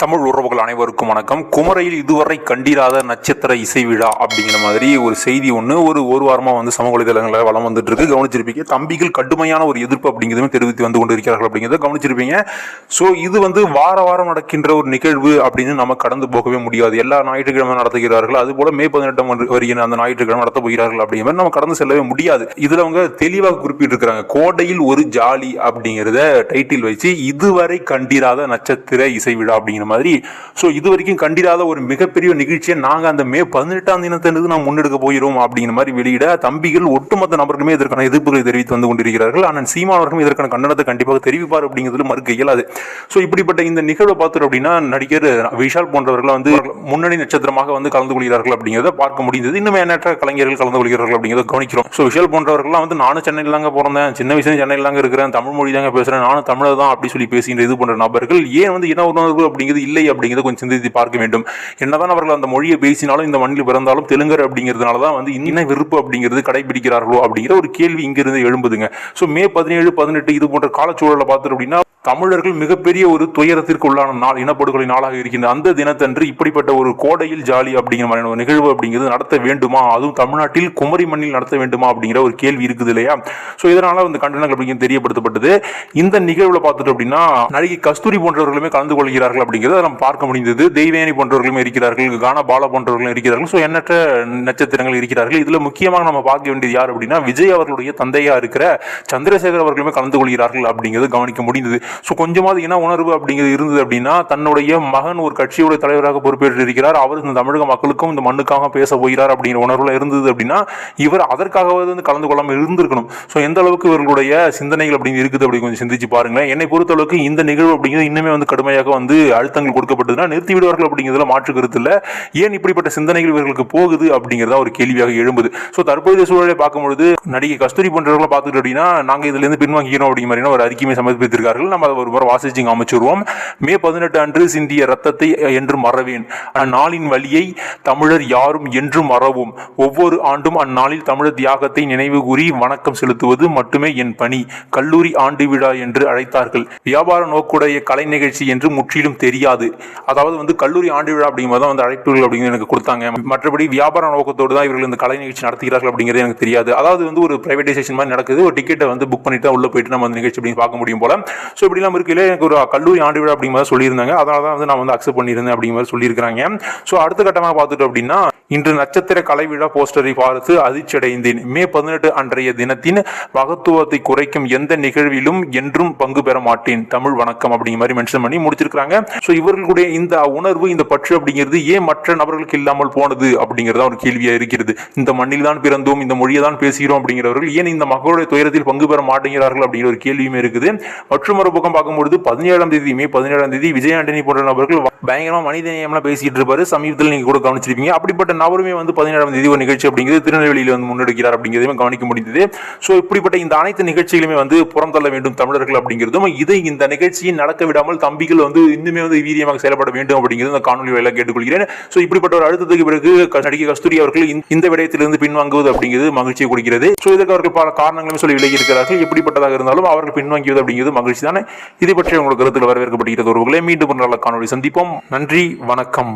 தமிழ் உறவுகள் அனைவருக்கும் வணக்கம். குமரையில் இதுவரை கண்டிராத நட்சத்திர இசை விழா அப்படிங்கிற மாதிரி ஒரு செய்தி ஒன்று ஒரு ஒரு வாரமாக வந்து சமூக வலைதளங்களில் வளம் வந்துட்டு இருக்கு கவனிச்சிருப்பீங்க தம்பிகள் கடுமையான ஒரு எதிர்ப்பு அப்படிங்கிறதுமே தெரிவித்து வந்து கொண்டிருக்கிறார்கள் அப்படிங்கிறத கவனிச்சிருப்பீங்க. ஸோ இது வந்து வார வாரம் நடக்கின்ற ஒரு நிகழ்வு அப்படின்னு நம்ம கடந்து போகவே முடியாது. எல்லா ஞாயிற்றுக்கிழமை நடத்துகிறார்கள். அதுபோல மே பதினெட்டாம் வருகிற அந்த ஞாயிற்றுக்கிழமை நடத்த போகிறார்கள் அப்படிங்கிற மாதிரி நம்ம கடந்து செல்லவே முடியாது. இதில் அவங்க தெளிவாக குறிப்பிட்டிருக்கிறாங்க கோடையில் ஒரு ஜாலி அப்படிங்கிறத டைட்டில் வச்சு இதுவரை கண்டிராத நட்சத்திர இசை விழா அப்படிங்கிற மாதிரி. ஸோ இது வரைக்கும் கண்டிராத ஒரு மிகப்பெரிய நிகழ்ச்சியை நாங்கள் அந்த மே பதினெட்டாம் தினத்திலிருந்து நாம் முன்னெடுக்க போகிறோம் அப்படிங்கிற மாதிரி வெளியிட தம்பிகள் ஒட்டுமொத்த நபர்களுமே இதற்கான எதிர்ப்புகளை தெரிவித்து வந்து கொண்டிருக்கிறார்கள். ஆனால் சீமானவர்களும் இதற்கான கண்டனத்தை கண்டிப்பாக தெரிவிப்பார் அப்படிங்கிறதுல மறுக்க இயலாது. ஸோ இப்படிப்பட்ட இந்த நிகழ்வை பார்த்தோம் அப்படின்னா நடிகர் விஷால் போன்றவர்கள் வந்து முன்னணி நட்சத்திரமாக வந்து கலந்து கொள்கிறார்கள் அப்படிங்கிறத பார்க்க முடிந்தது. இன்னும் எண்ணற்ற கலைஞர்கள் கலந்து கொள்கிறார்கள் அப்படிங்கிறத கவனிக்கிறோம். ஸோ விஷால் போன்றவர்கள்லாம் வந்து நானும் சென்னையில் தாங்க பிறந்தேன். சின்ன வயசுல சென்னையில் தாங்க இருக்கிறேன். தமிழ் மொழி தாங்க பேசுகிறேன் நானும் தமிழர் தான் அப்படி சொல்லி பேசுகிற இது போன்ற நபர்கள் ஏன் வந்து இன உணர்வு அப்படிங்கிறது இல்லை அப்படிங்கிறத கொஞ்சம் சிந்தித்து பார்க்க வேண்டும். என்னதான் அவர்கள் அந்த மொழியை பேசினாலும் இந்த மண்ணில் பிறந்தாலும் தெலுங்கர் அப்படிங்கிறதுனால தான் வந்து இன்ன விருப்பு அப்படிங்கிறது கடைபிடிக்கிறார்களோ அப்படிங்கிற ஒரு கேள்வி இங்கிருந்து எழும்புதுங்க. ஸோ மே பதினேழு பதினெட்டு இது போன்ற காலச்சூழலை பார்த்துட்டு அப்படின்னா தமிழர்கள் மிகப்பெரிய ஒரு துயரத்திற்கு உள்ளான நாள் இனப்படுகொலை நாளாக இருக்கின்ற அந்த தினத்தன்று இப்படிப்பட்ட ஒரு கோடையில் ஜாலி அப்படிங்கிற மாதிரியான ஒரு நிகழ்வு அப்படிங்கிறது நடத்த வேண்டுமா? அதுவும் தமிழ்நாட்டில் குமரி மண்ணில் நடத்த வேண்டுமா அப்படிங்கிற ஒரு கேள்வி இருக்குது இல்லையா? ஸோ இதனால அந்த கண்டனங்கள் அப்படிங்கிறது தெரியப்படுத்தப்பட்டது. இந்த நிகழ்வில் பார்த்துட்டு அப்படின்னா நடிகை கஸ்தூரி போன்றவர்களுமே கலந்து கொள்கிறார்கள் அப்படிங்கிறத நம்ம பார்க்க முடிந்தது. தெய்வேனி போன்றவர்களுமே இருக்கிறார்கள் கான பாலா போன்றவர்களும் இருக்கிறார்கள். ஸோ எண்ணற்ற நட்சத்திரங்கள் இருக்கிறார்கள். இதில் முக்கியமாக நம்ம பார்க்க வேண்டியது யார் அப்படின்னா விஜய் அவர்களுடைய தந்தையாக இருக்கிற சந்திரசேகர் அவர்களுமே கலந்து கொள்கிறார்கள் அப்படிங்கிறது கவனிக்க முடிந்தது. ஸோ கொஞ்சமாவது இன உணர்வு அப்படிங்கிறது இருந்தது அப்படின்னா தன்னுடைய மகன் ஒரு கட்சியோட தலைவராக பொறுப்பேற்று இருக்கிறார் அவர் இந்த தமிழக மக்களுக்கும் இந்த மண்ணுக்காக பேச போகிறார் அப்படிங்கிற உணர்வுல இருந்தது அப்படின்னா இவர் அதற்காகவாவது வந்து கலந்து கொள்ளாமல் இருந்திருக்கணும். ஸோ எந்த அளவுக்கு இவர்களுடைய சிந்தனைகள் அப்படிங்கிறது இருக்குது அப்படி கொஞ்சம் சிந்திச்சு பாருங்களேன். என்னை பொறுத்தளவுக்கு இந்த நிகழ்வு அப்படிங்கிறது இன்னுமே வந்து கடுமையாக வந்து அழுத்தங்கள் கொடுக்கப்பட்டதுன்னா நிறுத்தி விடுவார்கள் அப்படிங்கிறதுல மாற்று கருத்து இல்லை. ஏன் இப்படிப்பட்ட சிந்தனைகள் இவர்களுக்கு போகுது அப்படிங்கிறதா ஒரு கேள்வியாக எழும்புது. ஸோ தற்போதைய சூழலை பார்க்கும்பொழுது நடிகை கஸ்தூரி போன்றவர்களை பார்த்துட்டு அப்படின்னா நாங்கள் இதுல இருந்து பின்வாங்கிக்கிறோம் அப்படிங்கிற மாதிரியான ஒரு அறிக்கையை சமர்ப்பித்திருக்கார்கள். நம்ம அதை ஒரு முறை வாசிச்சு அமைச்சிருவோம் மே பதினெட்டு அன்று சிந்திய ரத்தத்தை என்று மறவேன். அந்நாளின் வழியை தமிழர் யாரும் என்று மறவும். ஒவ்வொரு ஆண்டும் அந்நாளில் தமிழர் தியாகத்தை நினைவு கூறி வணக்கம் செலுத்துவது மட்டுமே என் பணி. கல்லூரி ஆண்டு விழா என்று அழைத்தார்கள். வியாபார நோக்குடைய கலை நிகழ்ச்சி என்று முற்றிலும் தெரியாது. அதாவது வந்து கல்லூரி ஆண்டு விழா அப்படிங்கிறது தான் வந்து அழைப்புகள் அப்படிங்கிறது எனக்கு கொடுத்தாங்க. மற்றபடி வியாபார நோக்கத்தோடு தான் இவர்கள் இந்த கலை நிகழ்ச்சி நடத்துகிறார்கள் அப்படிங்கிறது எனக்கு தெரியாது. அதாவது வந்து ஒரு பிரைவேடைசேஷன் மாதிரி நடக்குது. ஒரு டிக்கெட்டை வந்து புக் பண்ணிட்டு தான் உள்ள போயிட்டு நம்ம அந்த நிகழ்ச்சி அப்படின்னு பார்க்க முடியும் போல. ஸோ இப்படிலாம் இருக்கையில எனக்கு ஒரு கல்லூரி ஆண்டு விழா அப்படிங்கிற மாதிரி சொல்லியிருந்தாங்க. அதனால தான் வந்து நான் வந்து அக்செப்ட் பண்ணியிருந்தேன் அப்படிங்கிற மாதிரி சொல்லியிருக்காங்க ஸோ அடுத்த கட்டமாக பார்த்துட்டோம் அப்படின்னா இன்று நட்சத்திர கலை விழா போஸ்டரை பார்த்து அதிர்ச்சியடைந்தேன். மே பதினெட்டு அன்றைய தினத்தின் மகத்துவத்தை குறைக்கும் எந்த நிகழ்விலும் என்றும் பங்கு பெற மாட்டேன். தமிழ் வணக்கம் அப்படிங்கிற மாதிரி மென்ஷன் பண்ணி முடிச்சிருக்காங்க ஸோ இவர்களுடைய இந்த உணர்வு இந்த பற்று அப்படிங்கிறது ஏன் மற்ற நபர்களுக்கு இல்லாமல் போனது அப்படிங்கிறதா ஒரு கேள்வியா இருக்கிறது. இந்த மண்ணில் தான் பிறந்தோம் இந்த மொழியை தான் பேசுகிறோம் அப்படிங்கிறவர்கள் ஏன் இந்த மக்களுடைய துயரத்தில் பங்கு பெற மாட்டேங்கிறார்கள் அப்படிங்கிற ஒரு கேள்வியுமே இருக்குது. மற்றும் ஒரு பக்கம் பார்க்கும்பொழுது பதினேழாம் தேதி மே பதினேழாம் தேதி விஜய் ஆண்டனி போன்ற நபர்கள் பயங்கரமா மனித நேயம்லாம் பேசிட்டு இருப்பாரு. சமீபத்தில் நீங்க கூட கவனிச்சிருப்பீங்க. அப்படிப்பட்ட நபருமே வந்து பதினேழாம் தேதி ஒரு நிகழ்ச்சி அப்படிங்கிறது திருநெல்வேலியில் வந்து முன்னெடுக்கிறார் அப்படிங்கிறதையும் கவனிக்க முடிந்தது. ஸோ இப்படிப்பட்ட இந்த அனைத்து நிகழ்ச்சிகளுமே வந்து புறம் தள்ள வேண்டும் தமிழர்கள் அப்படிங்கிறதும் இதை இந்த நிகழ்ச்சியை நடக்க விடாமல் தம்பிகள் வந்து இன்னுமே வந்து வீரியமாக செயல்பட வேண்டும் அப்படிங்கிறது இந்த காணொலி வேலை கேட்டுக்கொள்கிறேன். ஸோ இப்படிப்பட்ட ஒரு அழுத்தத்துக்கு பிறகு நடிகை கஸ்தூரி அவர்கள் இந்த- இந்த விடயத்திலிருந்து பின்வாங்குவது அப்படிங்கிறது மகிழ்ச்சியை கொடுக்கிறது. ஸோ இதற்கு அவர்கள் பல காரணங்களும் சொல்லி விலகி இருக்கிறார்கள். எப்படிப்பட்டதாக இருந்தாலும் அவர்கள் பின்வாங்கியது அப்படிங்கிறது மகிழ்ச்சி தானே? இது பற்றி உங்களுக்கு கருத்தில் வரவேற்கப்படுகிறது ஒருவர்களே மீண்டும் ஒரு நல்ல காணொலி சந்திப்போம். நன்றி வணக்கம்.